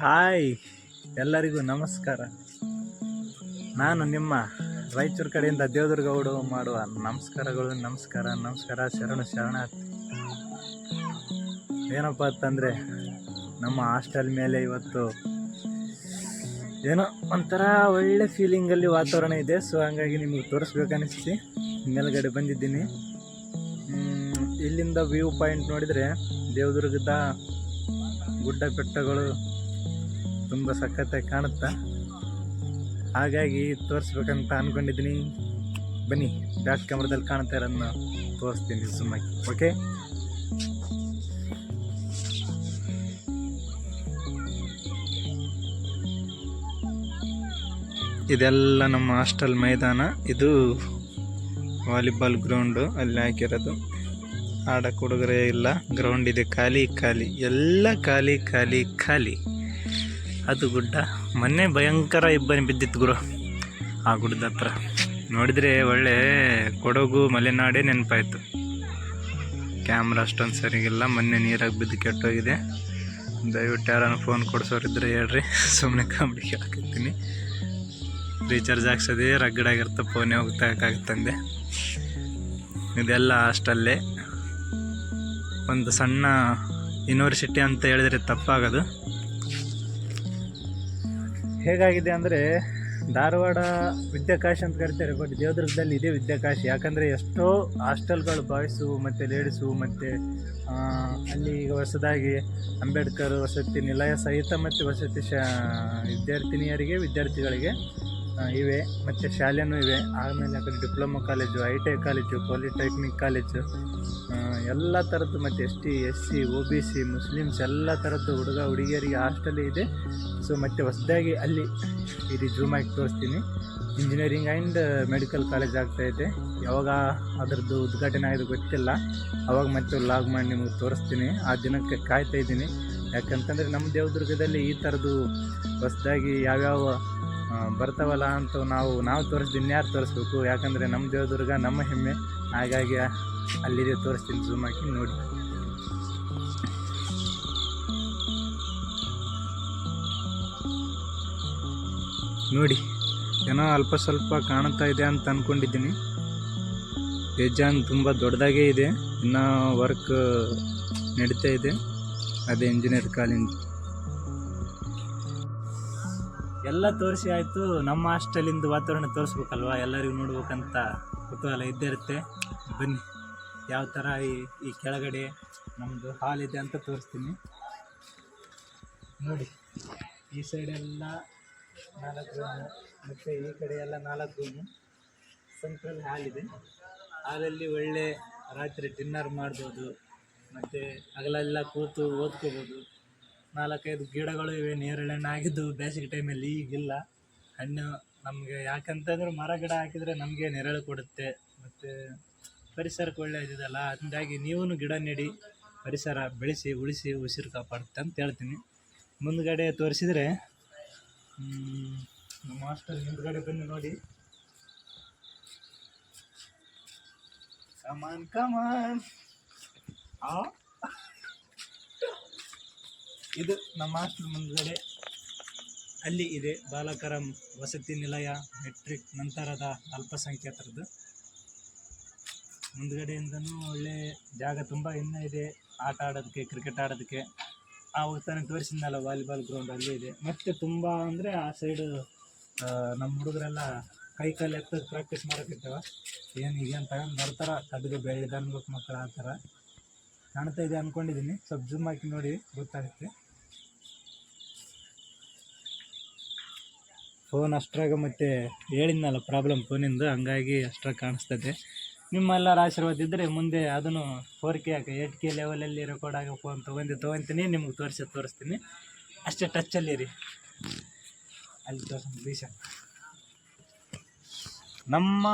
Hi, ಎಲ್ಲರಿಗೂ ನಮಸ್ಕಾರ. ನಾನು ನಿಮ್ಮ ರಾಯಚೂರು ಕಡೆಯಿಂದ ದೇವದುರ್ಗೌಡು ಮಾಡುವ ನಮಸ್ಕಾರಗಳು, ನಮಸ್ಕಾರ ನಮಸ್ಕಾರ, ಶರಣು, ಶರಣಾರ್ಥಿ. ಏನಪ್ಪ ಅಂತಂದರೆ, ನಮ್ಮ ಹಾಸ್ಟೆಲ್ ಮೇಲೆ ಇವತ್ತು ಏನೋ ಒಂಥರ ಒಳ್ಳೆ ಫೀಲಿಂಗಲ್ಲಿ ವಾತಾವರಣ ಇದೆ. ಸೊ ಹಂಗಾಗಿ ನಿಮಗೆ ತೋರಿಸ್ಬೇಕನ್ನಿಸ್ತಿ. ಮೇಲ್ಗಡೆ ಬಂದಿದ್ದೀನಿ. ಇಲ್ಲಿಂದ ವ್ಯೂ ಪಾಯಿಂಟ್ ನೋಡಿದರೆ ದೇವದುರ್ಗದ ಗುಡ್ಡ ಬೆಟ್ಟಗಳು ತುಂಬ ಸಖತ್ತಾಗಿ ಕಾಣುತ್ತಾ? ಹಾಗಾಗಿ ತೋರಿಸ್ಬೇಕಂತ ಅಂದ್ಕೊಂಡಿದ್ದೀನಿ ಬನ್ನಿ, ಬ್ಯಾಕ್ ಕ್ಯಾಮ್ರಾದಲ್ಲಿ ಕಾಣ್ತಾ ಇರೋದನ್ನ ತೋರಿಸ್ತೀನಿ ಸುಮ್ಮನೆ ಓಕೆ? ಇದೆಲ್ಲ ನಮ್ಮ ಹಾಸ್ಟೆಲ್ ಮೈದಾನ. ಇದು ವಾಲಿಬಾಲ್ ಗ್ರೌಂಡು, ಅಲ್ಲಿ ಹಾಕಿರೋದು. ಆಡಕ್ಕೆ ಹುಡುಗರೇ ಇಲ್ಲ, ಗ್ರೌಂಡ್ ಇದೆ ಖಾಲಿ ಖಾಲಿ. ಎಲ್ಲ ಖಾಲಿ ಖಾಲಿ ಖಾಲಿ. ಅದು ಗುಡ್ಡ. ಮೊನ್ನೆ ಭಯಂಕರ ಇಬ್ಬನಿ ಬಿದ್ದಿತ್ತು ಗುರು. ಆ ಗುಡ್ಡದ ಹತ್ರ. ನೋಡಿದರೆ ಒಳ್ಳೆ ಕೊಡಗು, ಮಲೆನಾಡೇ ನೆನಪಾಯಿತು. ಕ್ಯಾಮ್ರಾ ಅಷ್ಟೊಂದು ಸರಿಗಿಲ್ಲ. ಮೊನ್ನೆ ನೀರಾಗಿ ಬಿದ್ದು ಕೆಟ್ಟೋಗಿದೆ. ದಯವಿಟ್ಟು ಯಾರನ್ನ ಫೋನ್ ಕೊಡಿಸೋರಿದ್ರೆ ಹೇಳ್ರಿ. ಸುಮ್ಮನೆ ಕಂಬಳಿ ಹಾಕಿರ್ತೀನಿ ರೀಚಾರ್ಜ್ ಹಾಕ್ಸೋದೇ ರಗ್ಗಡಾಗಿರ್ತ ಫೋನೇ ಹೋಗ್ತಾಕಾಗತ್ತಂದೆ ಇದೆಲ್ಲ ಅಷ್ಟಲ್ಲೇ. ಒಂದು ಸಣ್ಣ ಯೂನಿವರ್ಸಿಟಿ ಅಂತ ಹೇಳಿದ್ರೆ ತಪ್ಪಾಗೋದು. ಹೇಗಾಗಿದೆ ಅಂದರೆ ಧಾರವಾಡ ವಿದ್ಯಾಕಾಶ ಅಂತ ಕರಿತಾರೆ ಬಟ್ ದೇವದುರ್ಗದಲ್ಲಿ ಇದೆ ವಿದ್ಯಾಕಾಶಿ. ಯಾಕಂದರೆ ಎಷ್ಟೋ ಹಾಸ್ಟೆಲ್ಗಳು ಬಾಯ್ಸು ಮತ್ತು ಲೇಡೀಸು ಮತ್ತು ಅಲ್ಲಿ ಈಗ ಹೊಸದಾಗಿ ಅಂಬೇಡ್ಕರ್ ವಸತಿ ನಿಲಯ ಸಹಿತ ಮತ್ತು ವಸತಿ ಶಾ, ವಿದ್ಯಾರ್ಥಿನಿಯರಿಗೆ, ವಿದ್ಯಾರ್ಥಿಗಳಿಗೆ ಇವೆ. ಮತ್ತು ಶಾಲೆನೂ ಇವೆ. ಆಮೇಲೆ ಆ ಕಡೆ diploma college, I T I college, polytechnic college ಎಲ್ಲ ಥರದ್ದು ಮತ್ತು S T, S C O B C, Muslims ಎಲ್ಲ ಥರದ್ದು ಹುಡುಗ, ಹುಡುಗಿಯರಿಗೆ ಹಾಸ್ಟೆಲ್ ಇದೆ. ಸೊ ಮತ್ತು ಹೊಸದಾಗಿ ಅಲ್ಲಿ ಇದು ಜೂಮ್ ಆಗಿ ತೋರಿಸ್ತೀನಿ ಇಂಜಿನಿಯರಿಂಗ್ ಆ್ಯಂಡ್ ಮೆಡಿಕಲ್ ಕಾಲೇಜ್ ಆಗ್ತಾಯಿದೆ ಯಾವಾಗ ಅದರದ್ದು ಉದ್ಘಾಟನೆ ಆಗಿದೆ ಗೊತ್ತಿಲ್ಲ. ಅವಾಗ ಮತ್ತೆ ಲಾಗ್ ಮಾಡಿ ನಿಮಗೆ ತೋರಿಸ್ತೀನಿ. ಆ ದಿನಕ್ಕೆ ಕಾಯ್ತಾ ಇದ್ದೀನಿ. ಯಾಕಂತಂದರೆ ನಮ್ಮ ದೇವದುರ್ಗದಲ್ಲಿ ಈ ಥರದ್ದು ಹೊಸದಾಗಿ ಯಾವ್ಯಾವ ಬರ್ತಾವಲ್ಲ ಅಂತ ನಾವು ನಾವು ತೋರಿಸ್ದು ಇನ್ಯಾರು ತೋರಿಸ್ಬೇಕು? ಯಾಕಂದರೆ ನಮ್ಮ ದೇವದುರ್ಗ ನಮ್ಮ ಹೆಮ್ಮೆ. ಹಾಗಾಗಿ ಅಲ್ಲಿದೆ ತೋರಿಸ್ತೀನಿ ಝೂಮ್ ಹಾಕಿ, ನೋಡಿ. ನೋಡಿ, ಏನೋ ಅಲ್ಪ ಸ್ವಲ್ಪ ಕಾಣುತ್ತಾ ಇದೆ ಅಂತ ಅಂದ್ಕೊಂಡಿದ್ದೀನಿ ಬೇಜಾನ್ ತುಂಬ ದೊಡ್ಡದಾಗೇ ಇದೆ. ಇನ್ನೂ ವರ್ಕ್ ನಡೀತಾ ಇದೆ. ಅದೇ ಇಂಜಿನಿಯರ್ ಕಾಲೇಜ್ ಎಲ್ಲ ತೋರಿಸಿ ಆಯಿತು. ನಮ್ಮ ಹಾಸ್ಟೆಲಿಂದ ವಾತಾವರಣ ತೋರಿಸ್ಬೇಕಲ್ವ? ಎಲ್ಲರಿಗೂ ನೋಡ್ಬೇಕಂತ ಕುತೂಹಲ ಇದ್ದೇ ಇರುತ್ತೆ. ಬನ್ನಿ, ಯಾವ ಥರ ಈ ಈ ಕೆಳಗಡೆ ನಮ್ಮದು ಹಾಲ್ ಇದೆ ಅಂತ ತೋರಿಸ್ತೀನಿ. ನೋಡಿ, ಈ ಸೈಡೆಲ್ಲ ನಾಲ್ಕು ರೂಮು ಮತ್ತು ಈ ಕಡೆ ಎಲ್ಲ ನಾಲ್ಕು ರೂಮು ಸೆಂಟ್ರಲ್ ಹಾಲ್ ಇದೆ. ಹಾಲಲ್ಲಿ ಒಳ್ಳೆ ರಾತ್ರಿ ಡಿನ್ನರ್ ಮಾಡ್ಬೋದು, ಮತ್ತು ಹಗಲೆಲ್ಲ ಕೂತು ಓದ್ಕೋಬೋದು. ನಾಲ್ಕೈದು ಗಿಡಗಳು ಇವೆ ನೇರಳೆ ಹಣ್ಣು ಆಗಿದ್ದು ಬೇಸಿಗೆ ಟೈಮಲ್ಲಿ ಈಗಿಲ್ಲ. ಹಣ್ಣು ನಮಗೆ ಯಾಕಂತಂದ್ರೆ ಮರ, ಗಿಡ ಹಾಕಿದರೆ ನಮಗೆ ನೆರಳು ಕೊಡುತ್ತೆ. ಮತ್ತು ಪರಿಸರಕ್ಕೆ ಒಳ್ಳೆಯದಿದೆಲ್ಲ ಹಂಗಾಗಿ ನೀವು ಗಿಡ ನೆಡಿ, ಪರಿಸರ ಬೆಳೆಸಿ, ಉಳಿಸಿ, ಉಸಿರು ಕಾಪಾಡುತ್ತೆ ಅಂತ ಹೇಳ್ತೀನಿ. ಮುಂದ್ಗಡೆ ತೋರಿಸಿದರೆ ನಮ್ಮ ಮಾಸ್ಟರ್ ಹಿಂದ್ಗಡೆ ಬನ್ನಿ ನೋಡಿ. Come on come on. ಆ? ಇದು ನಮ್ಮ ಹಾಸ್ಟೆಲ್ ಮುಂದ್ಗಡೆ ಅಲ್ಲಿ ಇದೆ ಬಾಲಕರಂ ವಸತಿ ನಿಲಯ ಮೆಟ್ರಿಕ್ ನಂತರದ ಅಲ್ಪಸಂಖ್ಯಾತರದ್ದು. ಮುಂದ್ಗಡೆಯಿಂದನೂ ಒಳ್ಳೆ ಜಾಗ ತುಂಬ ಇನ್ನೂ ಇದೆ. ಆಟ ಆಡೋದಕ್ಕೆ ಕ್ರಿಕೆಟ್ ಆಡೋದಕ್ಕೆ. ಆವಾಗ ತಾನೇ ತೋರಿಸಿದ್ನಲ್ಲ ವಾಲಿಬಾಲ್ ಗ್ರೌಂಡ್ ಅಲ್ಲಿ ಇದೆ. ಮತ್ತು ತುಂಬ ಅಂದರೆ ಆ ಸೈಡು ನಮ್ಮ ಹುಡುಗರೆಲ್ಲ ಕೈ ಕಾಲು ಎತ್ತದ ಪ್ರಾಕ್ಟೀಸ್ ಮಾಡೋಕ್ಕಿರ್ತಾವ ಏನು ಈಗೇನು ತಗೊಂಡು ಬರ್ತಾರ. ಕಡ್ಗೆ ಬೆಳೆದನ್ಬೇಕು ಮಕ್ಕಳು ಆ ಥರ. ಕಾಣ್ತಾ ಇದೆ ಅಂದ್ಕೊಂಡಿದ್ದೀನಿ ಸ್ವಲ್ಪ ಜೂಮ್ ಹಾಕಿ ನೋಡಿ ಗೊತ್ತಾಗುತ್ತೆ. ಫೋನ್ ಅಷ್ಟ್ರಾಗ ಮತ್ತೆ ಹೇಳಿದ್ನಲ್ಲ ಪ್ರಾಬ್ಲಮ್ ಫೋನಿಂದು ಹಂಗಾಗಿ ಅಷ್ಟ್ರಾಗ ಕಾಣಿಸ್ತದೆ. ನಿಮ್ಮೆಲ್ಲರ ಆಶೀರ್ವಾದ ಇದ್ದರೆ ಮುಂದೆ ಅದನ್ನು ಫೋರ್ ಕೆ ಯಾಕೆ ಏಟ್ ಕೆ ಲೆವೆಲಲ್ಲಿ ರೆಕಾರ್ಡ್ ಆಗೋ ಫೋನ್ ತೊಗೊಂಡು ತೊಗೊತೀನಿ, ನಿಮ್ಗೆ ತೋರಿಸಿ, ತೋರಿಸ್ತೀನಿ. ಅಷ್ಟೇ ಟಚ್ಚಲ್ಲಿ ರೀ ಅಲ್ಲಿ ತೋರಿಸ್ ಬೀಸ ನಮ್ಮ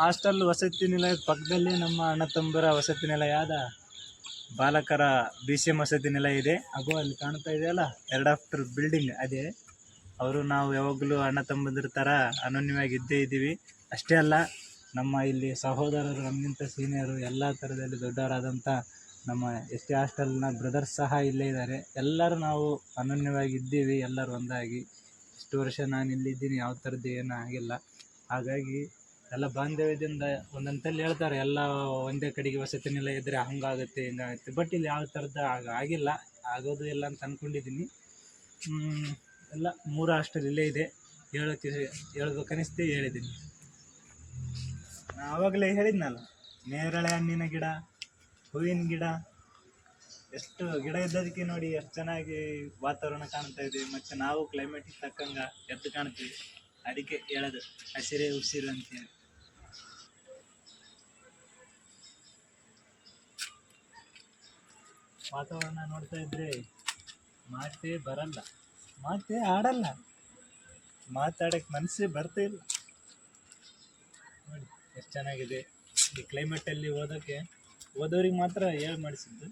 ಹಾಸ್ಟೆಲ್ ವಸತಿ ನಿಲಯದ ಪಕ್ಕದಲ್ಲಿ ನಮ್ಮ ಅಣ್ಣ ತಂಬರ ವಸತಿ ನಿಲಯ ಆದ ಬಾಲಕರ ಬಿ ಸಿ ಎಂ ವಸತಿ ನಿಲಯ ಇದೆ. ಹಾಗೂ ಅಲ್ಲಿ ಕಾಣ್ತಾ ಇದೆಯಲ್ಲ ಎರಡು ಆಫ್ಟರ್ ಬಿಲ್ಡಿಂಗ್ ಅದೇ. ಅವರು ನಾವು ಯಾವಾಗಲೂ ಅಣ್ಣ ತಮ್ಮಂದಿರ ಥರ ಅನನ್ಯವಾಗಿ ಇದ್ದೇ ಇದ್ದೀವಿ. ಅಷ್ಟೇ ಅಲ್ಲ, ನಮ್ಮ ಇಲ್ಲಿ ಸಹೋದರರು, ನಮಗಿಂತ ಸೀನಿಯರು ಎಲ್ಲ ಥರದಲ್ಲಿ ದೊಡ್ಡವರಾದಂಥ ನಮ್ಮ ಎಸ್ ಟಿ ಹಾಸ್ಟೆಲ್ನ ಬ್ರದರ್ಸ್ ಸಹ ಇಲ್ಲೇ ಇದ್ದಾರೆ. ಎಲ್ಲರೂ ನಾವು ಅನನ್ಯವಾಗಿ ಇದ್ದೀವಿ, ಎಲ್ಲರೂ ಒಂದಾಗಿ. ಇಷ್ಟು ವರ್ಷ ನಾನು ಇಲ್ಲಿದ್ದೀನಿ ಯಾವ ಥರದ್ದು ಏನೂ ಆಗಿಲ್ಲ. ಹಾಗಾಗಿ ಎಲ್ಲ ಬಾಂಧವ್ಯದಿಂದ ಒಂದಂತಲ್ಲಿ ಹೇಳ್ತಾರೆ, ಎಲ್ಲ ಒಂದೇ ಕಡೆಗೆ ವಸತಿ ನಿಲಯ ಇದ್ದರೆ ಹಂಗಾಗುತ್ತೆ, ಹಿಂಗಾಗುತ್ತೆ. ಬಟ್ ಇಲ್ಲಿ ಯಾವ ಥರದ್ದು ಆಗ, ಆಗಿಲ್ಲ, ಆಗೋದು ಇಲ್ಲ ಅಂತ ಅಂದ್ಕೊಂಡಿದ್ದೀನಿ ಎಲ್ಲ ಮೂರು ಹಾಸ್ಟೆಲ್ ಇಲ್ಲೇ ಇದೆ. ಹೇಳೋಕ್ಕೆ ಹೇಳ್ಬೇಕನ್ನಿಸ್ತೆ ಹೇಳಿದ್ದೀನಿ. ನಾ ಆವಾಗಲೇ ಹೇಳಿದ್ನಲ್ಲ, ನೇರಳೆ ಹಣ್ಣಿನ ಗಿಡ, ಹೂವಿನ ಗಿಡ, ಎಷ್ಟು ಗಿಡ ಇದ್ದದಕ್ಕೆ ನೋಡಿ ಎಷ್ಟು ಚೆನ್ನಾಗಿ ವಾತಾವರಣ ಕಾಣ್ತಾ ಇದೆ, ಮತ್ತು ನಾವು ಕ್ಲೈಮೇಟಿಗೆ ತಕ್ಕಂಗೆ ಎದ್ದು ಕಾಣ್ತೀವಿ. ಅದಕ್ಕೆ ಹೇಳೋದು, ಹಸಿರೇ ಉಸಿರು ಅಂತೇಳಿ. ವಾತಾವರಣ ನೋಡ್ತಾ ಇದ್ರೆ ಮಾತೇ ಬರಲ್ಲ. ಮಾತೇ ಆಡಲ್ಲ. ಮಾತಾಡಕ್ಕೆ ಮನಸ್ಸೇ ಬರ್ತಾ ಇಲ್ಲ. ನೋಡಿ, ಎಷ್ಟು ಚೆನ್ನಾಗಿದೆ. ಈ ಕ್ಲೈಮೇಟಲ್ಲಿ ಓದೋಕ್ಕೆ ಓದೋರಿಗೆ ಮಾತ್ರ ಹೇಳಿ ಮಾಡಿಸಿದ್ದು.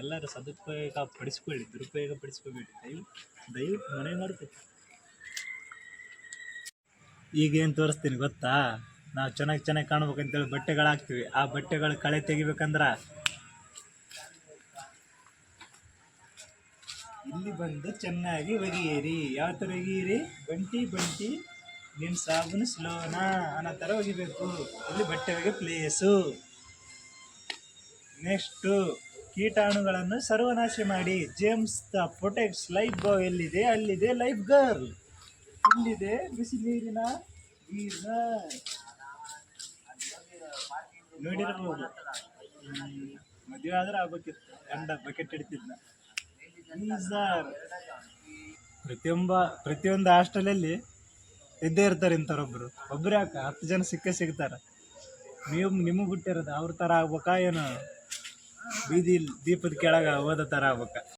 ಎಲ್ಲರೂ ಸದುಪಯೋಗ ಪಡಿಸ್ಕೊಳ್ಳಿ, ದುರುಪಯೋಗ ಪಡಿಸ್ಕೊಬೇಡಿ. ದಯವು, ದಯವಿಟ್ಟು ಮನೆ ಮಾಡ್ತೀವಿ ಈಗ ಏನು ತೋರಿಸ್ತೀನಿ ಗೊತ್ತಾ? ನಾವು ಚೆನ್ನಾಗಿ ಚೆನ್ನಾಗಿ ಕಾಣ್ಬೇಕಂತೇಳಿ ಬಟ್ಟೆಗಳು ಹಾಕ್ತೀವಿ. ಆ ಬಟ್ಟೆಗಳು ಕಳೆ ತೆಗಿಬೇಕಂದ್ರ ಇಲ್ಲಿ ಬಂದು ಚೆನ್ನಾಗಿ ಒಗೆಯಿರಿ. ಯಾವ ಥರ ಒಗೆಯಿರಿ? ಬಂಟಿ ಬಂಟಿ. ನಿಮ್ಮ ಸಾಬೂನು ಸ್ಲೋನಾ. ಅನ್ನೋ ಥರ ಒಗಿಬೇಕು. ಇಲ್ಲಿ ಬಟ್ಟೆ ಒಗೆ ಪ್ಲೇಸು ನೆಕ್ಸ್ಟು ಕೀಟಾಣುಗಳನ್ನು ಸರ್ವನಾಶ ಮಾಡಿ. Germs the protects Lifebuoy ಎಲ್ಲಿದೆ? ಅಲ್ಲಿದೆ ಲೈಫ್ ಗರ್ಲ್ ಇಲ್ಲಿದೆ ಬಿಸಿ ನೀರಿನ ಹ್ಮ್, ಮದುವೆ ಆದ್ರೆ ಆಗ್ಬೇಕಿತ್ತು ಗಂಡ ಬಕೆಟ್ ಹಿಡಿತಿದ್ನ. ಗೀಸರ್ ಪ್ರತಿಯೊಬ್ಬ ಪ್ರತಿಯೊಂದು ಹಾಸ್ಟೆಲಲ್ಲಿ ಇದ್ದೇ ಇರ್ತಾರೆ ಇಂಥವ್ರೊಬ್ರು. ಒಬ್ರು ಯಾಕೆ? ಹತ್ತು ಜನ ಸಿಕ್ಕೇ ಸಿಗ್ತಾರೆ. ನೀವು, ನಿಮಗೆ ಬಿಟ್ಟಿರೋದು ಅವ್ರ ಥರ ಆಗ್ಬೇಕಾ, ಏನು ಬೀದಿ, ದೀಪದ ಕೆಳಗೆ ಓದೋ ಥರ ಆಗ್ಬೇಕಾ?